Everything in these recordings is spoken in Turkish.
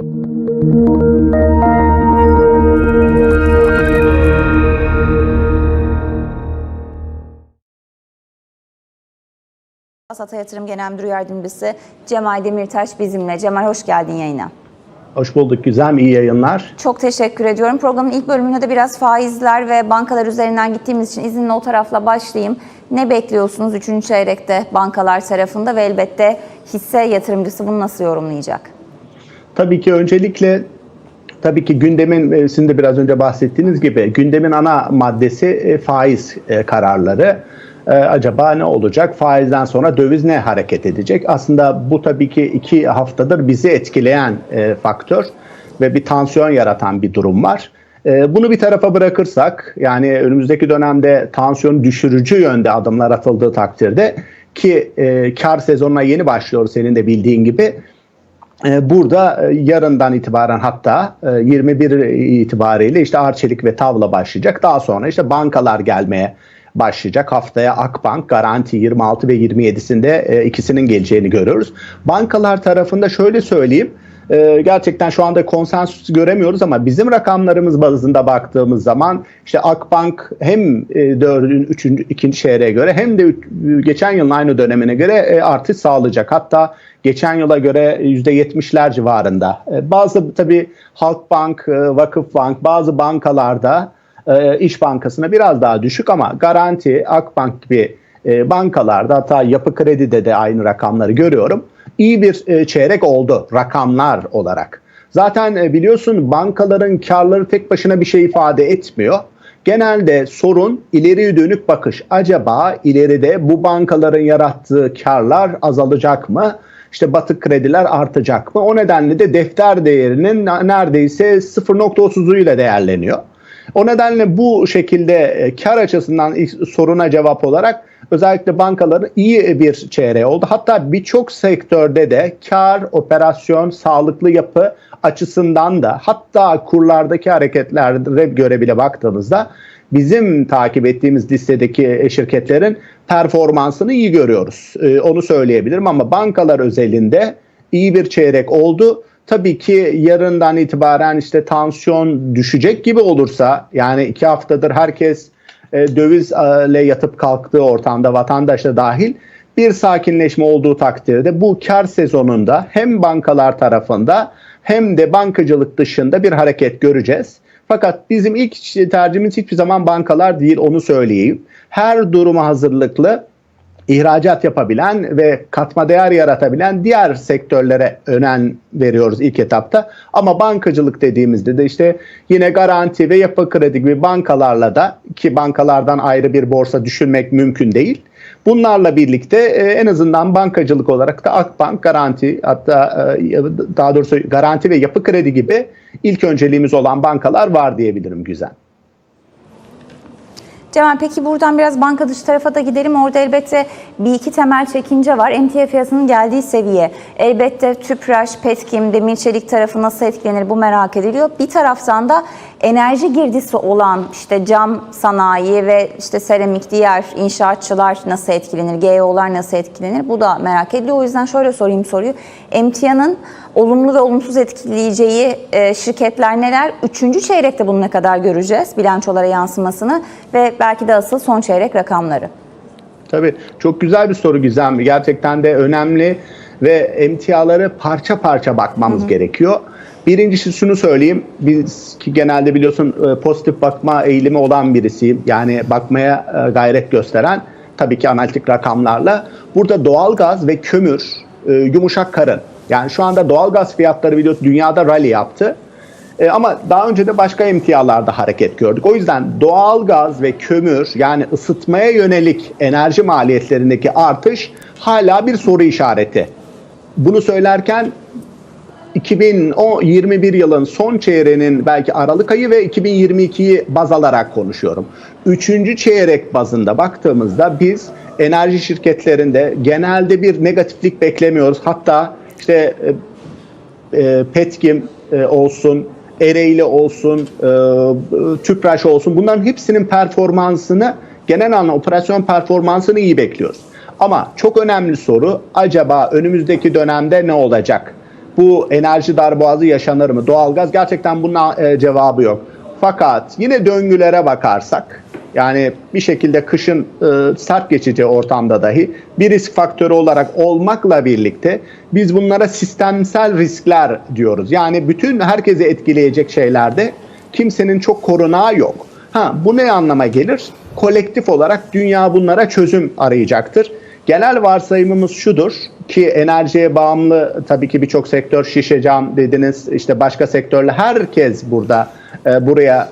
Asata Yatırım Genel Müdür Yardımcısı Cemal Demirtaş bizimle. Cemal hoş geldin yayına. Hoş bulduk Güzem, iyi yayınlar. Çok teşekkür ediyorum. Programın ilk bölümünde de biraz faizler ve bankalar üzerinden gittiğimiz için izinle o tarafla başlayayım. Ne bekliyorsunuz 3. çeyrekte bankalar tarafında ve elbette hisse yatırımcısı bunu nasıl yorumlayacak? Tabii ki öncelikle tabii ki gündemin e, sizin de biraz önce bahsettiğiniz gibi gündemin ana maddesi e, faiz e, kararları. Acaba ne olacak? Faizden sonra döviz ne hareket edecek? Aslında bu tabii ki iki haftadır bizi etkileyen faktör ve bir tansiyon yaratan bir durum var. Bunu bir tarafa bırakırsak yani önümüzdeki dönemde tansiyon düşürücü yönde adımlar atıldığı takdirde ki e, kar sezonuna yeni başlıyor senin de bildiğin gibi. E, Burada e, yarından itibaren hatta e, 21 itibariyle işte Arçelik ve Tavla başlayacak. Daha sonra işte bankalar gelmeye başlayacak. Haftaya Akbank, Garanti 26 ve 27'sinde e, ikisinin geleceğini görüyoruz. Bankalar tarafında şöyle söyleyeyim. E, gerçekten şu anda konsensüs göremiyoruz ama bizim rakamlarımız bazında baktığımız zaman işte Akbank hem e, 4'ün 3. ikinci çeyreğe göre hem de üç- geçen yılın aynı dönemine göre e, artış sağlayacak. Hatta geçen yıla göre %70'ler civarında. E, bazı tabii Halkbank, e, Vakıfbank, bazı bankalarda e, İş Bankası'na biraz daha düşük ama Garanti, Akbank gibi e, bankalarda hatta Yapı Kredi'de de aynı rakamları görüyorum. İyi bir e, çeyrek oldu rakamlar olarak. Zaten e, biliyorsun bankaların karları tek başına bir şey ifade etmiyor. Genelde sorun ileriye dönük bakış. Acaba ileride bu bankaların yarattığı karlar azalacak mı? İşte batık krediler artacak mı? O nedenle de defter değerinin neredeyse 0.30'u ile değerleniyor. O nedenle bu şekilde e, kar açısından soruna cevap olarak özellikle bankaların iyi bir çeyreği oldu. Hatta birçok sektörde de kar, operasyon, sağlıklı yapı açısından da hatta kurlardaki hareketlere göre bile baktığımızda bizim takip ettiğimiz listedeki şirketlerin performansını iyi görüyoruz. Ee, onu söyleyebilirim ama bankalar özelinde iyi bir çeyrek oldu. Tabii ki yarından itibaren işte tansiyon düşecek gibi olursa yani iki haftadır herkes e, dövizle yatıp kalktığı ortamda vatandaş da dahil bir sakinleşme olduğu takdirde bu kar sezonunda hem bankalar tarafında hem de bankacılık dışında bir hareket göreceğiz. Fakat bizim ilk tercihimiz hiçbir zaman bankalar değil onu söyleyeyim. Her duruma hazırlıklı ihracat yapabilen ve katma değer yaratabilen diğer sektörlere önem veriyoruz ilk etapta. Ama bankacılık dediğimizde de işte yine garanti ve yapı kredi gibi bankalarla da ki bankalardan ayrı bir borsa düşünmek mümkün değil. Bunlarla birlikte e, en azından bankacılık olarak da Akbank, Garanti hatta e, daha doğrusu Garanti ve Yapı Kredi gibi ilk önceliğimiz olan bankalar var diyebilirim Güzel. Cemal peki buradan biraz banka dışı tarafa da gidelim. Orada elbette bir iki temel çekince var. Emtia fiyatının geldiği seviye. Elbette Tüpraş, Petkim, Demir Çelik tarafı nasıl etkilenir bu merak ediliyor. Bir taraftan da enerji girdisi olan işte cam sanayi ve işte seramik diğer inşaatçılar nasıl etkilenir, GEO'lar nasıl etkilenir bu da merak ediliyor. O yüzden şöyle sorayım soruyu. Emtia'nın olumlu ve olumsuz etkileyeceği e, şirketler neler? Üçüncü çeyrekte bunu ne kadar göreceğiz bilançolara yansımasını ve belki de asıl son çeyrek rakamları. Tabii çok güzel bir soru Gizem. Gerçekten de önemli ve emtiaları parça parça bakmamız gerekiyor. Birincisi şunu söyleyeyim. Biz ki genelde biliyorsun e, pozitif bakma eğilimi olan birisiyim. Yani bakmaya e, gayret gösteren tabii ki analitik rakamlarla. Burada doğalgaz ve kömür, e, yumuşak karın. Yani şu anda doğalgaz fiyatları biliyorsun dünyada rally yaptı. Ama daha önce de başka emtialarda hareket gördük. O yüzden doğalgaz ve kömür yani ısıtmaya yönelik enerji maliyetlerindeki artış hala bir soru işareti. Bunu söylerken 2021 yılın son çeyreğinin belki Aralık ayı ve 2022'yi baz alarak konuşuyorum. Üçüncü çeyrek bazında baktığımızda biz enerji şirketlerinde genelde bir negatiflik beklemiyoruz. Hatta işte e, e, Petkim e, olsun, Ereğli olsun, e, Tüpraş olsun bunların hepsinin performansını genel anlamda operasyon performansını iyi bekliyoruz. Ama çok önemli soru acaba önümüzdeki dönemde ne olacak? Bu enerji darboğazı yaşanır mı? Doğalgaz gerçekten bunun e, cevabı yok. Fakat yine döngülere bakarsak yani bir şekilde kışın e, sert geçici ortamda dahi bir risk faktörü olarak olmakla birlikte biz bunlara sistemsel riskler diyoruz. Yani bütün herkesi etkileyecek şeylerde kimsenin çok korunağı yok. Ha bu ne anlama gelir? Kolektif olarak dünya bunlara çözüm arayacaktır. Genel varsayımımız şudur ki enerjiye bağımlı tabii ki birçok sektör şişe dediniz işte başka sektörle herkes burada e, buraya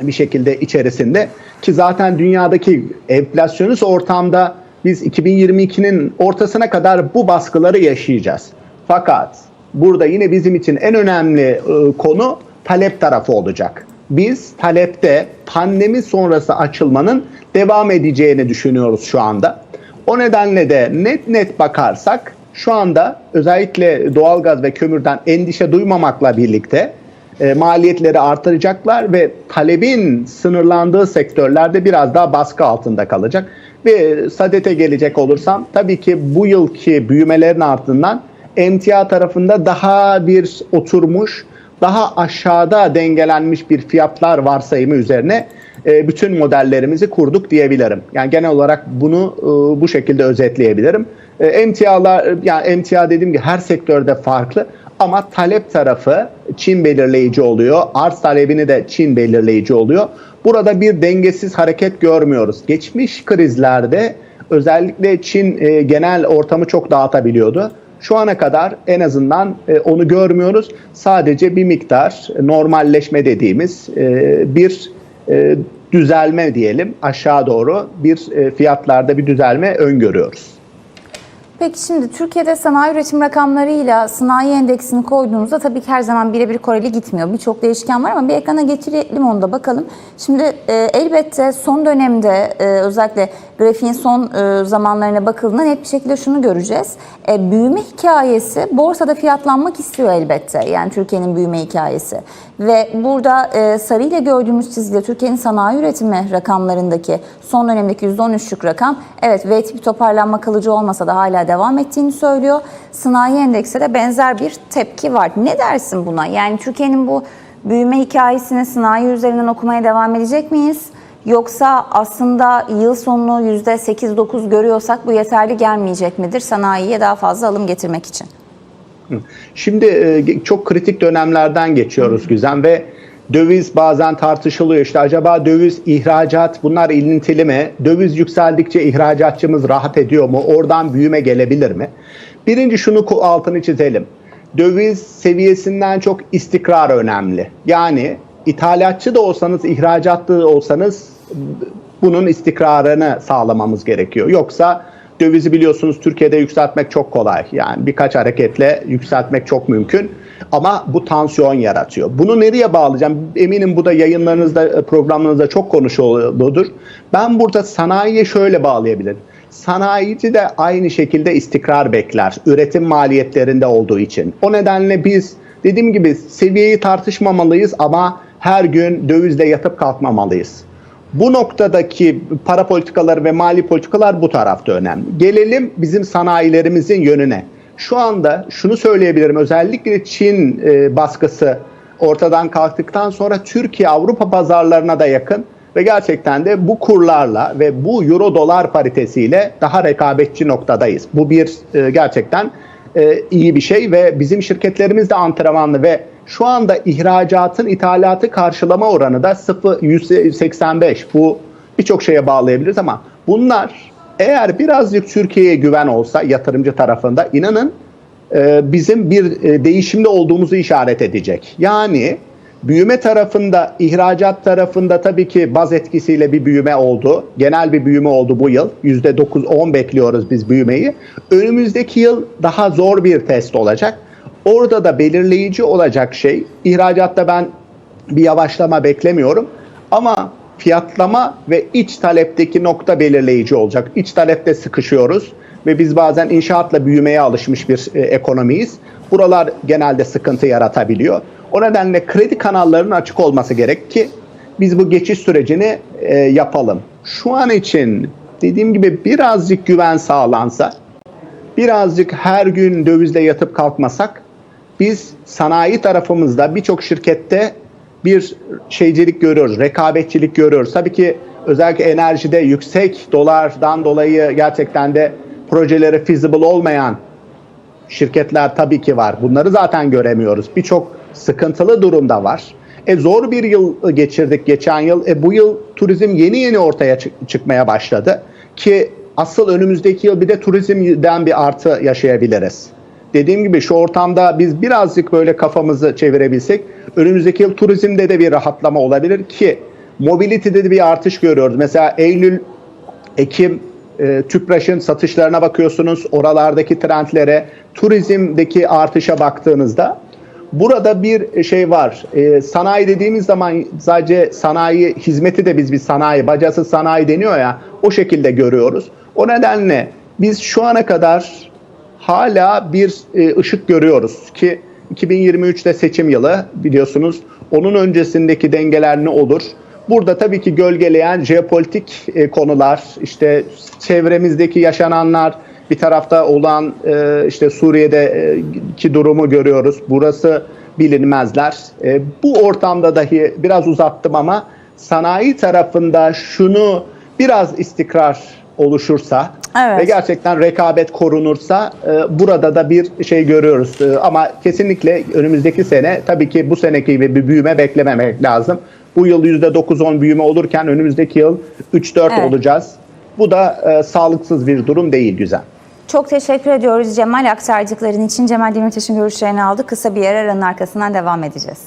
bir şekilde içerisinde ki zaten dünyadaki enflasyonist ortamda biz 2022'nin ortasına kadar bu baskıları yaşayacağız. Fakat burada yine bizim için en önemli e, konu talep tarafı olacak. Biz talepte pandemi sonrası açılmanın devam edeceğini düşünüyoruz şu anda. O nedenle de net net bakarsak şu anda özellikle doğalgaz ve kömürden endişe duymamakla birlikte e, maliyetleri artıracaklar ve talebin sınırlandığı sektörlerde biraz daha baskı altında kalacak. Ve sadete gelecek olursam tabii ki bu yılki büyümelerin ardından emtia tarafında daha bir oturmuş, daha aşağıda dengelenmiş bir fiyatlar varsayımı üzerine e, bütün modellerimizi kurduk diyebilirim. Yani genel olarak bunu e, bu şekilde özetleyebilirim. E, emtialar yani emtia dediğim gibi her sektörde farklı ama talep tarafı Çin belirleyici oluyor. Arz talebini de Çin belirleyici oluyor. Burada bir dengesiz hareket görmüyoruz. Geçmiş krizlerde özellikle Çin e, genel ortamı çok dağıtabiliyordu. Şu ana kadar en azından e, onu görmüyoruz. Sadece bir miktar normalleşme dediğimiz e, bir e, düzelme diyelim aşağı doğru bir e, fiyatlarda bir düzelme öngörüyoruz. Peki şimdi Türkiye'de sanayi üretim rakamlarıyla sanayi endeksini koyduğunuzda tabii ki her zaman birebir koreli gitmiyor. Birçok değişken var ama bir ekrana getirelim onu da bakalım. Şimdi e, elbette son dönemde e, özellikle grafiğin son e, zamanlarına bakıldığında net bir şekilde şunu göreceğiz. E, büyüme hikayesi borsada fiyatlanmak istiyor elbette. Yani Türkiye'nin büyüme hikayesi. Ve burada e, sarıyla gördüğümüz çizgide Türkiye'nin sanayi üretimi rakamlarındaki son dönemdeki %13'lük rakam evet V tipi toparlanma kalıcı olmasa da hala devam ettiğini söylüyor. Sanayi endekse de benzer bir tepki var. Ne dersin buna? Yani Türkiye'nin bu büyüme hikayesini sanayi üzerinden okumaya devam edecek miyiz? Yoksa aslında yıl sonunu %8-9 görüyorsak bu yeterli gelmeyecek midir sanayiye daha fazla alım getirmek için? Şimdi e, çok kritik dönemlerden geçiyoruz Güzem ve döviz bazen tartışılıyor. İşte acaba döviz ihracat bunlar ilintili mi? Döviz yükseldikçe ihracatçımız rahat ediyor mu? Oradan büyüme gelebilir mi? Birinci şunu altını çizelim. Döviz seviyesinden çok istikrar önemli. Yani ithalatçı da olsanız, ihracatlı da olsanız bunun istikrarını sağlamamız gerekiyor. Yoksa dövizi biliyorsunuz Türkiye'de yükseltmek çok kolay. Yani birkaç hareketle yükseltmek çok mümkün. Ama bu tansiyon yaratıyor. Bunu nereye bağlayacağım? Eminim bu da yayınlarınızda, programlarınızda çok konuşuluyordur. Ben burada sanayiye şöyle bağlayabilirim. Sanayici de aynı şekilde istikrar bekler. Üretim maliyetlerinde olduğu için. O nedenle biz dediğim gibi seviyeyi tartışmamalıyız ama her gün dövizle yatıp kalkmamalıyız. Bu noktadaki para politikaları ve mali politikalar bu tarafta önemli. Gelelim bizim sanayilerimizin yönüne. Şu anda şunu söyleyebilirim özellikle Çin e, baskısı ortadan kalktıktan sonra Türkiye Avrupa pazarlarına da yakın ve gerçekten de bu kurlarla ve bu euro dolar paritesiyle daha rekabetçi noktadayız. Bu bir e, gerçekten e, iyi bir şey ve bizim şirketlerimiz de antrenmanlı ve şu anda ihracatın ithalatı karşılama oranı da 0.185. Bu birçok şeye bağlayabiliriz ama bunlar eğer birazcık Türkiye'ye güven olsa yatırımcı tarafında inanın e, bizim bir e, değişimde olduğumuzu işaret edecek. Yani büyüme tarafında, ihracat tarafında tabii ki baz etkisiyle bir büyüme oldu. Genel bir büyüme oldu bu yıl. %9-10 bekliyoruz biz büyümeyi. Önümüzdeki yıl daha zor bir test olacak. Orada da belirleyici olacak şey, ihracatta ben bir yavaşlama beklemiyorum ama fiyatlama ve iç talepteki nokta belirleyici olacak. İç talepte sıkışıyoruz ve biz bazen inşaatla büyümeye alışmış bir e, ekonomiyiz. Buralar genelde sıkıntı yaratabiliyor. O nedenle kredi kanallarının açık olması gerek ki biz bu geçiş sürecini e, yapalım. Şu an için dediğim gibi birazcık güven sağlansa, birazcık her gün dövizle yatıp kalkmasak biz sanayi tarafımızda birçok şirkette bir şeycilik görüyoruz, rekabetçilik görüyoruz. Tabii ki özellikle enerjide yüksek dolardan dolayı gerçekten de projeleri feasible olmayan şirketler tabii ki var. Bunları zaten göremiyoruz. Birçok sıkıntılı durumda var. E zor bir yıl geçirdik geçen yıl. E bu yıl turizm yeni yeni ortaya çık- çıkmaya başladı. Ki asıl önümüzdeki yıl bir de turizmden bir artı yaşayabiliriz. Dediğim gibi şu ortamda biz birazcık böyle kafamızı çevirebilsek önümüzdeki yıl turizmde de bir rahatlama olabilir ki mobility'de de bir artış görüyoruz. Mesela Eylül Ekim e, TÜPRAŞ'ın satışlarına bakıyorsunuz, oralardaki trendlere, turizmdeki artışa baktığınızda burada bir şey var. E, sanayi dediğimiz zaman sadece sanayi hizmeti de biz bir sanayi, bacasız sanayi deniyor ya, o şekilde görüyoruz. O nedenle biz şu ana kadar hala bir e, ışık görüyoruz ki 2023'te seçim yılı biliyorsunuz. Onun öncesindeki dengeler ne olur? Burada tabii ki gölgeleyen jeopolitik e, konular, işte çevremizdeki yaşananlar, bir tarafta olan e, işte Suriye'deki durumu görüyoruz. Burası bilinmezler. E, bu ortamda dahi biraz uzattım ama sanayi tarafında şunu biraz istikrar oluşursa Evet. ve gerçekten rekabet korunursa e, burada da bir şey görüyoruz. E, ama kesinlikle önümüzdeki sene tabii ki bu seneki gibi bir büyüme beklememek lazım. Bu yıl %9-10 büyüme olurken önümüzdeki yıl 3-4 Evet. olacağız. Bu da e, sağlıksız bir durum değil güzel. Çok teşekkür ediyoruz Cemal aktardıkların için. Cemal Demirtaş'ın görüşlerini aldık. Kısa bir yer aranın arkasından devam edeceğiz.